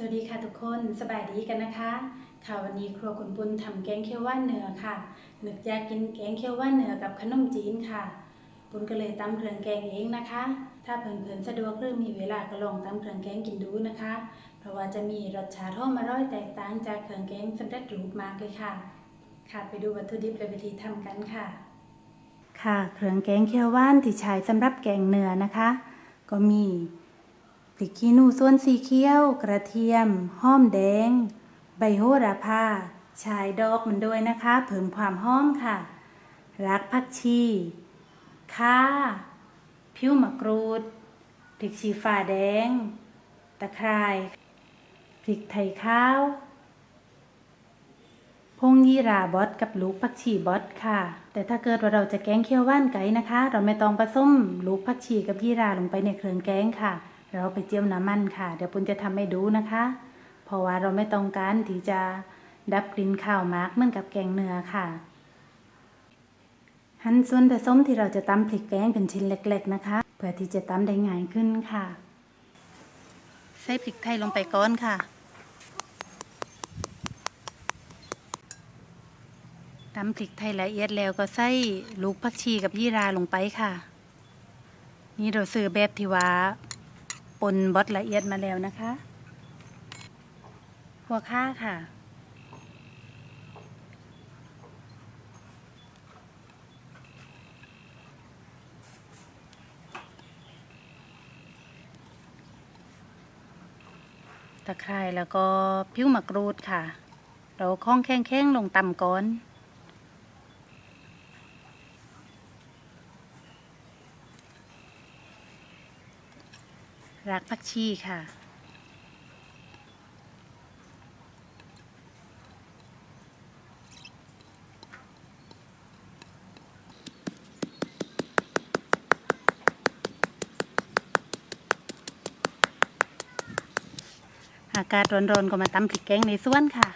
สวัสดีค่ะทุกคนสบายดีกันนะคะ ค่ะวันนี้ครัวคุณปุณทำแกงเขียวหว่านเนื้อค่ะนึกอยากกินแกงเขียวหว่านเนื้อกับขนมจีนค่ะ ปุณก็เลยตำเครื่องแกงเองนะคะ ถ้าเพื่อนๆสะดวกหรือมีเวลาก็ลองตำเครื่องแกงกินดูนะคะ เพราะว่าจะมีรสชาติหอมอร่อยแตกต่างจากเครื่องแกงสำเร็จรูปมากเลยค่ะ ค่ะไปดูวัตถุดิบและวิธีทำกันค่ะ ค่ะเครื่องแกงเขียวหว่านที่ใช้สำหรับแกงเนื้อนะคะ ก็มี พริกขี้หนูส่วนสีเขียว กระเทียม หอมแดง ใบโหระพาชายดอกมันด้วยนะคะ เพิ่มความหอมค่ะ รักผักชีข่าผิวมะกรูดพริกชี้ฟ้าแดง ตะไคร้พริกไทยขาว พงยีราบอสกับลูกผักชีบอสค่ะ แต่ถ้าเกิดว่าเราจะแกงเขียวหว่านไก่นะคะ เราไม่ต้องผสมลูกผักชีกับยีราลงไปในเครื่องแกงค่ะ เราไปเจียวน้ำมันค่ะ เดี๋ยวปุณจะทำให้ดูนะคะ เพราะว่าเราไม่ต้องการที่จะดับกลิ่นข้าวมากเหมือนกับแกงเนื้อค่ะ หั่นส่วนผสมที่เราจะตำพริกแกงเป็นชิ้นเล็ก ๆนะคะ เพื่อที่จะตำได้ง่ายขึ้นค่ะ ใส่พริกไทยลงไปก่อนค่ะตำพริกไทยละเอียดแล้วก็ใส่ลูกผักชีกับยี่ราลงไปค่ะ นี่เราซื้อแบบที่ว่า ปนบดละเอียดมาแล้วนะคะหัวข้าค่ะ ตะไคร้แล้วก็ผิวมะกรูดค่ะ เราคล้องแข้งๆลงต่ำก่อน รักผักชีค่ะอากาศร้อนๆก็มาตำพริกแกงในสวนค่ะ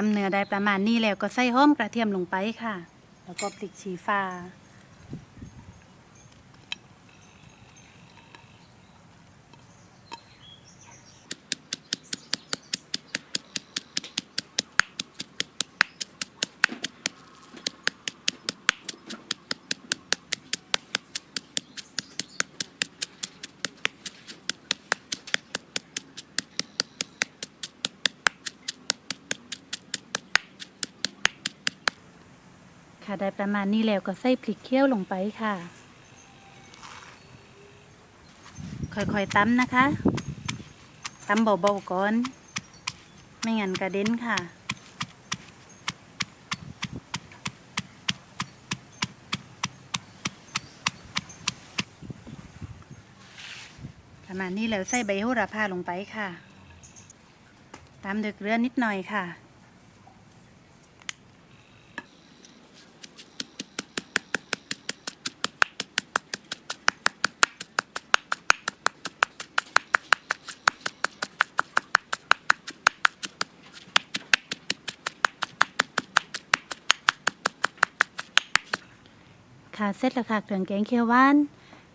ตำเนื้อได้ประมาณนี้แล้วก็ใส่หอมกระเทียมลงไปค่ะ แล้วก็พริกชี้ฟ้า ได้ประมาณนี้แล้วก็ใส่พริกเคี่ยวลงไปค่ะ ค่อยๆตำนะคะตำเบาๆก่อน ไม่งั้นกระเด็นค่ะประมาณนี้แล้วใส่ใบโหระพาลงไปค่ะ ตามด้วยเกลือนิดหน่อยค่ะ ค่ะเสร็จแล้วค่ะเครื่องแกงเขียวหวาน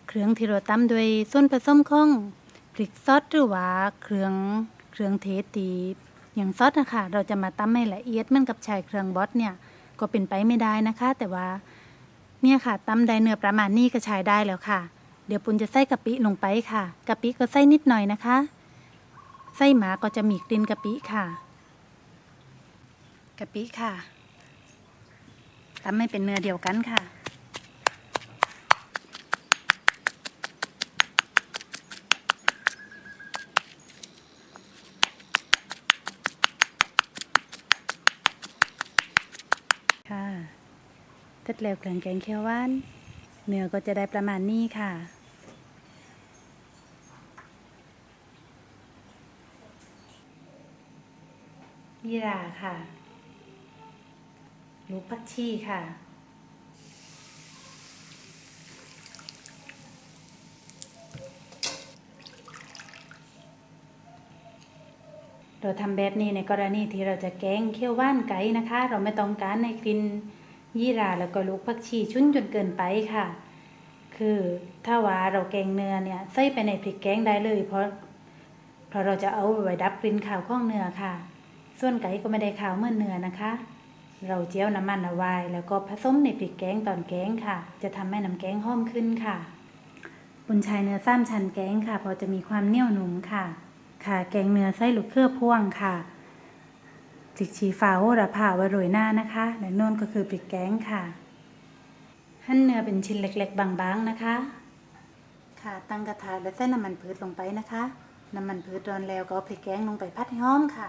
เครื่องที่เราตำโดวยส่วนผสมของพริกซอสหรือว่าเครื่องเครื่องเทสตีอย่างซอสนะคะเราจะมาตำให้ละเอียดเหมือนกับใช้เครื่องบอสเนี่ยก็เป็นไปไม่ได้นะคะ แต่ว่าเนี่ยค่ะตำได้เนื้อประมาณนี้ก็ใช้ได้แล้วค่ะ เดี๋ยวปุณจะใส่กะปิลงไปค่ะกะปิก็ใส่นิดหน่อยนะคะใส่หมาก็จะมีกลิ่นกะปิค่ะกะปิค่ะตำให้เป็นเนื้อเดียวกันค่ะเสร็จ แล้วเครื่องแกงเขียวหวานเนื้อก็จะได้ประมาณนี้ค่ะ ยี่ราค่ะลูกผักชีค่ะ เราทำแบบนี้ในกรณีที่เราจะแกงเคี่ยวว่านไก่นะคะ เราไม่ต้องการในกลิ่น ยี่ราแล้วก็ลูกผักชีชุ่นจนเกินไปค่ะ คือถ้าว่าเราแกงเนื้อเนี่ยใส่ไปในพริกแกงได้เลย เพราะเพราะเราจะเอาไว้ดับกลิ่นขาวข้องเนื้อค่ะ ส่วนไก่ก็ไม่ได้ขาวเหมือนเนื้อนะคะ เราเจียวน้ำมันเอาไว้แล้วก็ผสมในพริกแกงตอนแกงค่ะ จะทำให้น้ำแกงหอมขึ้นค่ะบุญชายเนื้อซ้ำชันแกงค่ะพราะจะมีความเหนียวหนุ่มค่ะ ค่ะ แกงเนื้อไส้ลูกเครือพ่วงค่ะ พริกชี้ฟ้าโหระพาไว้โรยหน้านะคะและโน่นก็คือพริกแกงค่ะ หั่นเนื้อเป็นชิ้นเล็กๆ บางๆนะคะ ค่ะตั้งกระทะและใส่น้ำมันพืชลงไปนะคะ น้ำมันพืชร้อนแล้วก็เอาพริกแกงลงไปพัดให้หอมค่ะ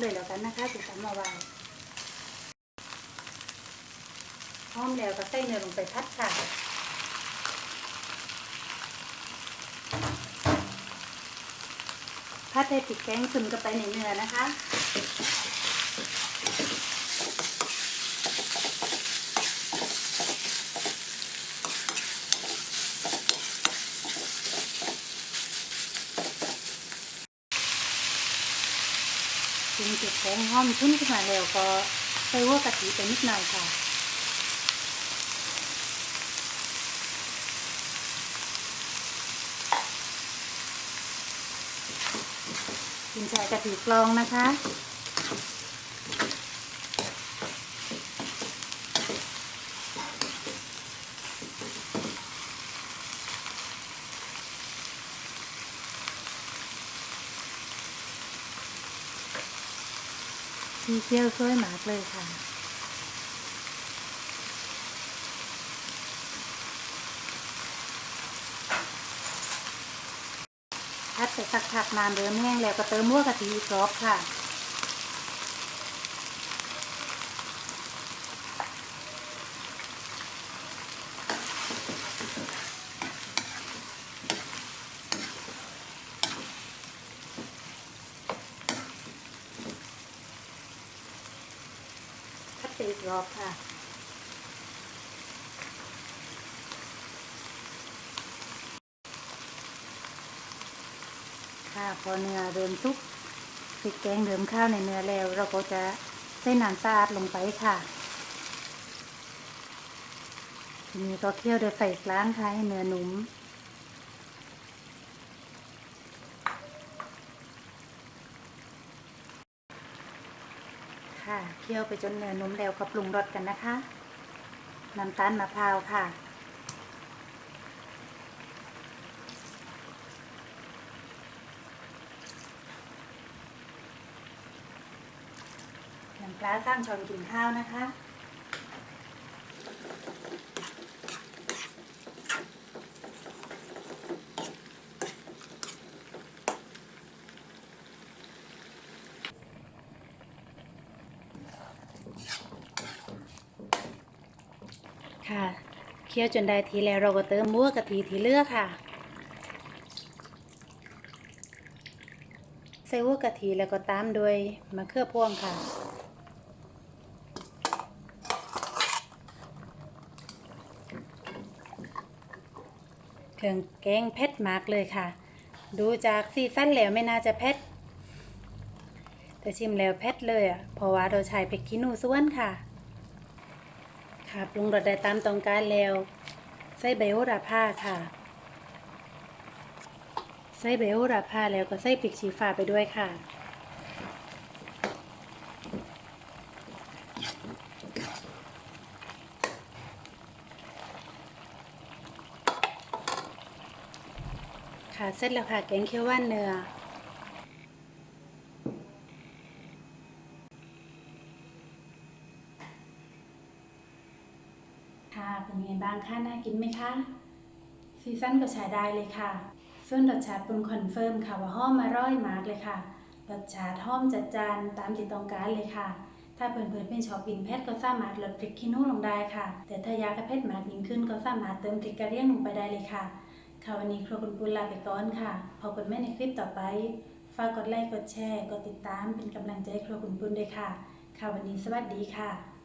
เลยแล้วกันนะคะติสามมาไว้อมแล้วก็ใส่เนื้อลงไปพัดค่ะพัดให้ติดแกงซึมกันไปในเนื้อนะคะ เก็บของหอมชุ่นขึ้นมาแล้วก็ใส่หัวกะทิไปนิดหน่อยค่ะ กินใส่กะทิกรองนะคะ สีเขียวสวยมากเลยค่ะ พัดไปสักพักนานเริ่มแห้งแล้วก็เติมหัวกะทิกรอบค่ะ พัดไปอีก รอบค่ะ ค่ะพอเนื้อเริ่มสุกพริกแกงเริ่มข้าวในเนื้อแล้ว เราก็จะใส่น้ำสะอาดลงไปค่ะทีนี้ก็เคี่ยวโดยไฟกลางค่ะให้เนื้อหนุ่ม ค่ะ เคี่ยวไปจนเนื้อนุ่มแล้วก็ปรุงรสกันนะคะ น้ำตาลมะพร้าวค่ะ น้ำปลาสร้างช้อนกินข้าวนะคะ เคี่ยวจนได้ทีแล้วเราก็เติมบัวกะทิที่เลือกค่ะ ใส่หัวกะทิแล้วก็ตามด้วยมะเขือพวงค่ะ เครื่องแกงเผ็ดมากเลยค่ะ ดูจากซีซั่นแล้วไม่น่าจะเผ็ดแต่ชิมแล้วเผ็ดเลยอะเพราะว่าเราใช้พริกขี้หนูส่วนค่ะ ค่ะปรุงรสได้ตามต้องการแล้ว ใส่ใบโหระพาค่ะ ใส่ใบโหระพาแล้วก็ใส่พริกชี้ฟ้าไปด้วยค่ะ ค่ะเสร็จแล้วค่ะแกงเขียวหวานเนื้อ ค่ะเป็นไงบ้างคะน่ากินไหมคะซีซั่นก็ใช้ได้เลยค่ะ ส่วนรสชาติปรุงคอนเฟิร์มค่ะว่าหอมอร่อยมากเลยค่ะรสชาติหอมจัดจานตามที่ต้องการเลยค่ะ ถ้าเพื่อนๆเป็นชอบกินเผ็ดก็สามารถลดพริกขี้หนูลงได้ค่ะ แต่ถ้าอยากให้เผ็ดมากยิ่งขึ้นก็สามารถเติมพริกกระเทียมลงไปได้เลยค่ะ ค่ะวันนี้ครัวคุณปุณลาไปก่อนค่ะ พบกันใหม่ในคลิปต่อไป ฝากกดไลค์ กดแชร์ กดติดตามเป็นกำลังใจให้ครัวคุณปุณด้วยค่ะ ค่ะวันนี้สวัสดีค่ะ